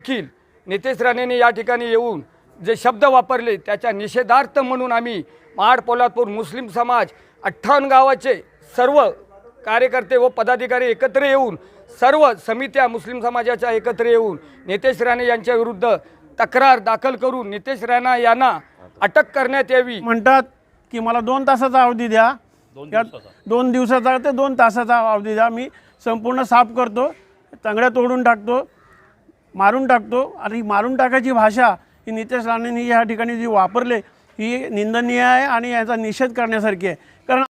देखील नितेश राणेंनी या ठिकाणी येऊन जे शब्द वापरले त्याच्या निषेधार्थ म्हणून आम्ही महाड पोलादपूर मुस्लिम समाज अठ्ठावन्न गावाचे सर्व कार्यकर्ते व पदाधिकारी एकत्र येऊन सर्व समित्या मुस्लिम समाजाच्या एकत्र येऊन नितेश राणे यांच्या विरुद्ध तक्रार दाखल करून नितेश राणा यांना अटक करण्यात यावी. म्हणतात की मला दोन तासाचा अवधी द्या. दोन दिवसाचा. ते दोन तासाचा अवधी द्या. मी संपूर्ण साफ करतो चांगल्या तोडून टाकतो. मारून टाकतो. आणि मारून टाकायची भाषा ही नितेश राणेंनी या ठिकाणी जी वापरले ही निंदनीय आहे आणि याचा निषेध करण्यासारखी आहे. कारण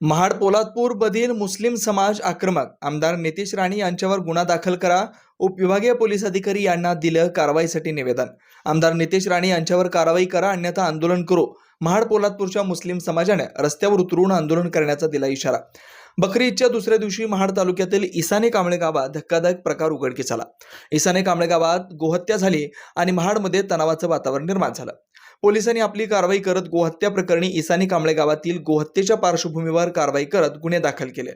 महाड पोलादपूरमधील मुस्लिम समाज आक्रमक आमदार नितेश राणे यांच्यावर गुन्हा दाखल करा उपविभागीय पोलीस अधिकारी यांना दिलं कारवाईसाठी निवेदन. आमदार नितेश राणे यांच्यावर कारवाई करा अन्यथा आंदोलन करू. महाड पोलादपूरच्या मुस्लिम समाजाने रस्त्यावर उतरून आंदोलन करण्याचा दिला इशारा. बकरी ईदच्या दुसऱ्या दिवशी महाड तालुक्यातील इसाने कांबळे गावात धक्कादायक प्रकार उघडकीस आला. इसाने कांबळे गावात गोहत्या झाली आणि महाडमध्ये तणावाचं वातावरण निर्माण झालं. पोलिसांनी आपली कारवाई करत गोहत्या प्रकरणी इसानी कांबळे गावातील गोहत्येच्या पार्श्वभूमीवर कारवाई करत गुन्हे दाखल केले.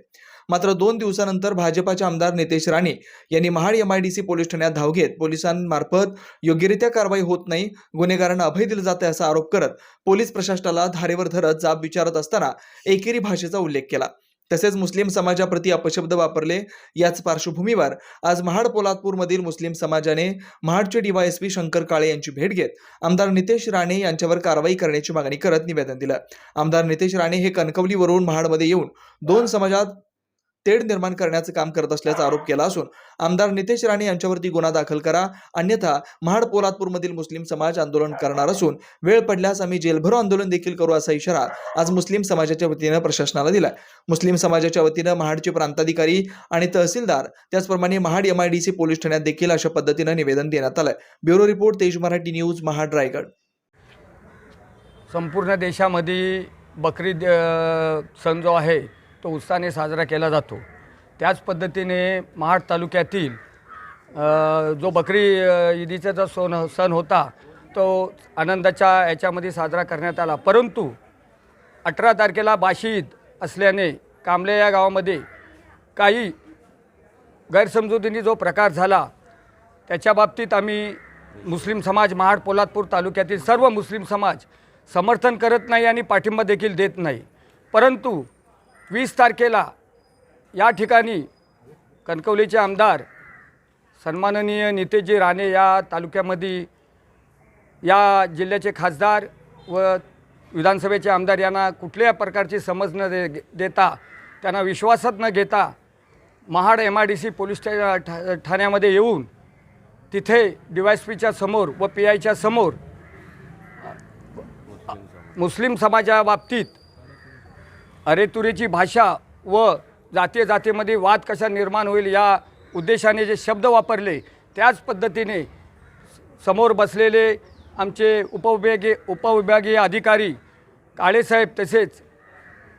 मात्र दोन दिवसानंतर भाजपाचे आमदार नितेश राणे यांनी महाड एमआयडीसी पोलीस ठाण्यात धाव घेत पोलिसांमार्फत योग्यरित्या कारवाई होत नाही गुन्हेगारांना अभय दिलं जाते असा आरोप करत पोलीस प्रशासनाला धारेवर धरत जाब विचारत असताना एकेरी भाषेचा उल्लेख केला. तसेच मुस्लिम समाजाप्रती अपशब्द वापरले याच पार्श्वभूमीवर आज महाड पोलादपूरमधील मुस्लिम समाजाने महाडचे डीवायएसपी शंकर काळे यांची भेट घेत आमदार नितेश राणे यांच्यावर कारवाई करण्याची मागणी करत निवेदन दिलं. आमदार नितेश राणे हे कणकवलीवरून महाडमध्ये येऊन दोन समाजात तेढ निर्माण करण्याचं काम करत असल्याचा आरोप केला असून आमदार नितेश राणे यांच्यावरती गुन्हा दाखल करा अन्यथा महाड पोलादपूरमधील मुस्लिम समाज आंदोलन करणार असून वेळ पडल्यास आम्ही जेलभरो आंदोलन देखील करू असा इशारा आज मुस्लिम समाजाच्या वतीनं प्रशासनाला दिलाय. मुस्लिम समाजाच्या वतीनं महाडचे प्रांताधिकारी आणि तहसीलदार त्याचप्रमाणे महाड एमआयडीसी पोलीस ठाण्यात देखील अशा पद्धतीनं निवेदन देण्यात आलंय. ब्युरो रिपोर्ट तेज मराठी न्यूज महाड रायगड. संपूर्ण देशामध्ये बकरी सण जो आहे तो उत्साहाने साजरा केला जातो. त्याच पद्धतीने महाड तालुक्यातील जो बकरी ईदीचा जो सोन सण होता तो आनंदाच्या याच्यामध्ये साजरा करण्यात आला. परंतु अठरा तारखेला बाशी ईद असल्याने कांबले या गावामध्ये काही गैरसमजुतीने जो प्रकार झाला त्याच्या बाबतीत आम्ही मुस्लिम समाज महाड पोलादपूर तालुक्यातील सर्व मुस्लिम समाज समर्थन करत नाही आणि पाठिंबा देखील देत नाही. परंतु वीस तारखेला या ठिकाणी कणकवलीचे आमदार सन्माननीय नितेशजी राणे या तालुक्यामध्ये या जिल्ह्याचे खासदार व विधानसभेचे आमदार यांना कुठल्याही प्रकारची समज न दे देता त्यांना विश्वासात न घेता Mahad M I D C police stay ठा ठाण्यामध्ये येऊन तिथे डी वाय एस पीच्या समोर व पी आयच्या समोर मुस्लिम समाजाबाबतीत अरेतुरेची भाषा व जातीय जातीमध्ये वाद कशा निर्माण होईल या उद्देशाने जे शब्द वापरले त्याच पद्धतीने समोर बसलेले आमचे उपविभागीय उपविभागीय अधिकारी काळेसाहेब तसेच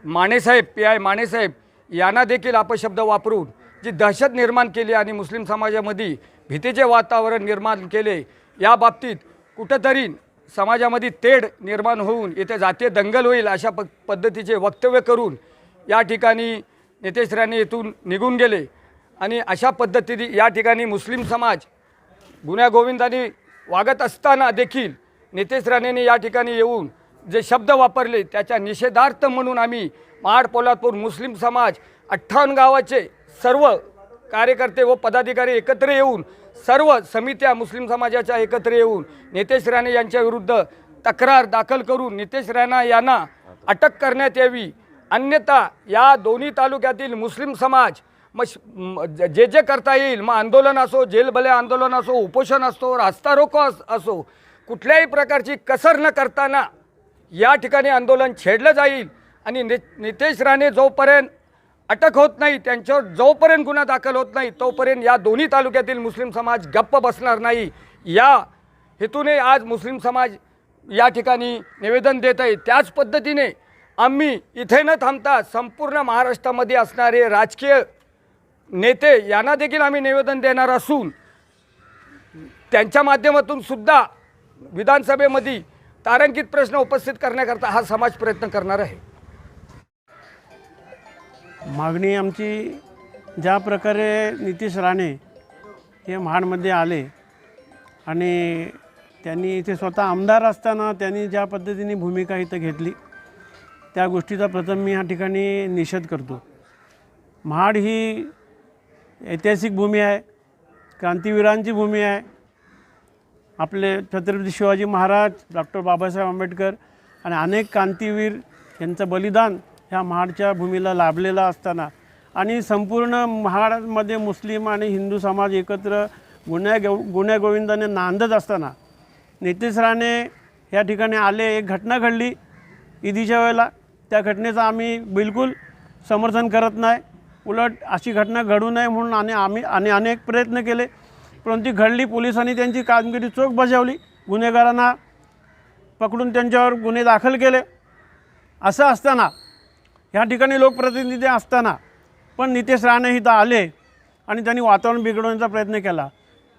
मानेसाहेब पी आय मानेसाहेब यांना देखील अपशब्द वापरून जी दहशत निर्माण केली आणि मुस्लिम समाजामध्ये भीतीचे वातावरण निर्माण केले या बाबतीत कुठंतरी समाजामध्ये तेढ निर्माण होऊन इथे जातीय दंगल होईल अशा प पद्धतीचे वक्तव्य करून या ठिकाणी नितेश राणे येथून निघून गेले. आणि अशा पद्धतीने या ठिकाणी मुस्लिम समाज गुन्ह्यागोविंदाने वागत असताना देखील नितेश राणेंनी या ठिकाणी येऊन जे शब्द वापरले त्याच्या निषेधार्थ म्हणून आम्ही महाड पोलादपूर मुस्लिम समाज अठ्ठावन्न गावाचे सर्व कार्यकर्ते व पदाधिकारी एकत्र येऊन सर्व समित्या मुस्लिम समाजाच्या एकत्र येऊन नितेश राणे यांच्या विरुद्ध तक्रार दाखल करून नितेश राणा यांना अटक करण्यात यावी. अन्यथा या दोन्ही तालुक्यातील मुस्लिम समाज मग श- जे जे करता येईल मग आंदोलन असो जेलभले आंदोलन असो उपोषण असो रास्ता रोको असो कुठल्याही प्रकारची कसर न करताना या ठिकाणी आंदोलन छेडलं जाईल. आणि नि नितेश राणे जोपर्यंत अटक होत नाही त्यांच्यावर जोपर्यंत गुन्हा दाखल होत नाही तोपर्यंत या दोन्ही तालुक्यातील मुस्लिम समाज गप्प बसणार नाही. या हेतूने आज मुस्लिम समाज या ठिकाणी निवेदन देत आहे. त्याच पद्धतीने आम्ही इथे न थांबता संपूर्ण महाराष्ट्रामध्ये असणारे राजकीय नेते यांना देखील आम्ही निवेदन देणार असून त्यांच्या माध्यमातून सुद्धा विधानसभेमध्ये तारांकित प्रश्न उपस्थित करण्याकरता हा समाज प्रयत्न करणार आहे. मागणी आमची ज्या प्रकारे नितीश राणे हे महाडमध्ये आले आणि त्यांनी इथे स्वतः आमदार असताना त्यांनी ज्या पद्धतीने भूमिका इथं घेतली त्या गोष्टीचा प्रथम मी ह्या ठिकाणी निषेध करतो. महाड ही ऐतिहासिक भूमी आहे क्रांतीवीरांची भूमी आहे. आपले छत्रपती शिवाजी महाराज डॉक्टर बाबासाहेब आंबेडकर आणि अनेक क्रांतीवीर यांचं बलिदान ह्या महाडच्या भूमीला लाभलेला असताना आणि संपूर्ण महाडमध्ये मुस्लिम आणि हिंदू समाज एकत्र गुन्ह्या गो गुन्ह्यागोविंदाने नांदत असताना नितेश राणे या ठिकाणी आले एक घटना घडली ईदीच्या वेळेला. त्या घटनेचं आम्ही बिलकुल समर्थन करत नाही. उलट अशी घटना घडू नये म्हणून आणि आम्ही आणि अनेक प्रयत्न केले. परंतु ती घडली पोलिसांनी त्यांची कामगिरी चोख बजावली. गुन्हेगारांना पकडून त्यांच्यावर गुन्हे दाखल केले. असं असताना ह्या ठिकाणी लोकप्रतिनिधी असताना पण नितेश राणे इथं आले आणि त्यांनी वातावरण बिघडवण्याचा प्रयत्न केला.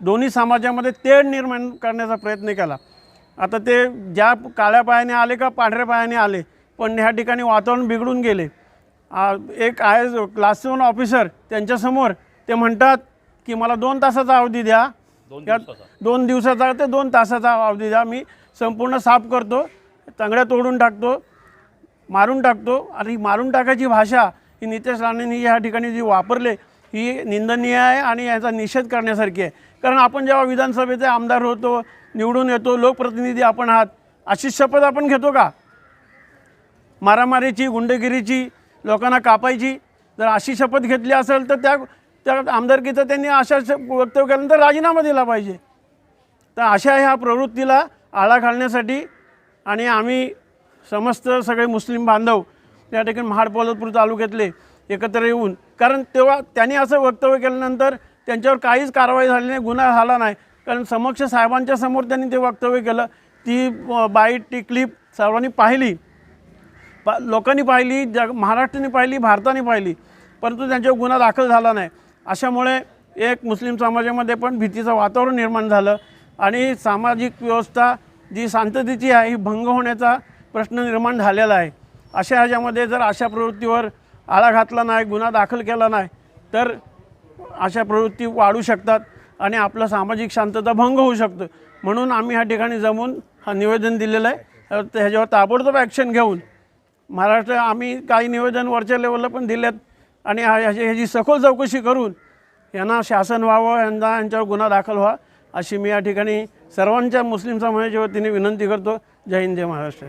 दोन्ही समाजामध्ये तेढ निर्माण करण्याचा प्रयत्न केला. आता ते ज्या काळ्या पायाने आले का पांढऱ्या पायाने आले पण ह्या ठिकाणी वातावरण बिघडून गेले. एक आहे क्लास वन ऑफिसर त्यांच्यासमोर ते म्हणतात की मला दोन तासाचा अवधी द्या. दोन दिवसाचा ते दोन तासाचा अवधी द्या. मी संपूर्ण साफ करतो तंगड्या तोडून टाकतो मारून टाकतो आणि मारून टाकायची भाषा ही नितेश राणेंनी या ठिकाणी जी वापरले ही निंदनीय आहे आणि याचा निषेध करण्यासारखी आहे. कारण आपण जेव्हा विधानसभेचे आमदार होतो निवडून येतो लोकप्रतिनिधी आपण आहात अशी शपथ आपण घेतो का? मारामारीची गुंडगिरीची लोकांना कापायची जर अशी शपथ घेतली असेल तर त्या त्या आमदारकीचं त्यांनी अशा वक्तव्य केल्यानंतर राजीनामा दिला पाहिजे. तर अशा ह्या प्रवृत्तीला आळा घालण्यासाठी आणि आम्ही समस्त सगळे मुस्लिम बांधव त्या ठिकाणी महाडपोलतपूर तालुक्यातले एकत्र येऊन कारण तेव्हा त्यांनी असं वक्तव्य केल्यानंतर त्यांच्यावर काहीच कारवाई झाली नाही गुन्हा झाला नाही. कारण समक्ष साहेबांच्या समोर त्यांनी ते वक्तव्य केलं. ती बाईट ती क्लिप सर्वांनी पाहिली. पा लोकांनी पाहिली जग महाराष्ट्राने पाहिली भारताने पाहिली परंतु त्यांच्यावर गुन्हा दाखल झाला नाही. अशामुळे एक मुस्लिम समाजामध्ये पण भीतीचं वातावरण निर्माण झालं आणि सामाजिक व्यवस्था जी शांततेची आहे ही भंग होण्याचा प्रश्न निर्माण झालेला आहे. अशा ह्याच्यामध्ये जर अशा प्रवृत्तीवर आळा घातला नाही गुन्हा दाखल केला नाही तर अशा प्रवृत्ती वाढू शकतात आणि आपलं सामाजिक शांतता भंग होऊ शकतं. म्हणून आम्ही ह्या ठिकाणी जमून हा निवेदन दिलेलं आहे. ह्याच्यावर ताबडतोब ॲक्शन घेऊन महाराष्ट्र आम्ही काही निवेदन वरच्या लेवलला पण दिलेत आणि ह्याची ह्याची सखोल चौकशी करून यांना शासन व्हावं यांना यांच्यावर गुन्हा दाखल व्हा अशी मी या ठिकाणी सर्वांच्या मुस्लिम समाजाच्या वतीने विनंती करतो. जय हिंद जय महाराष्ट्र.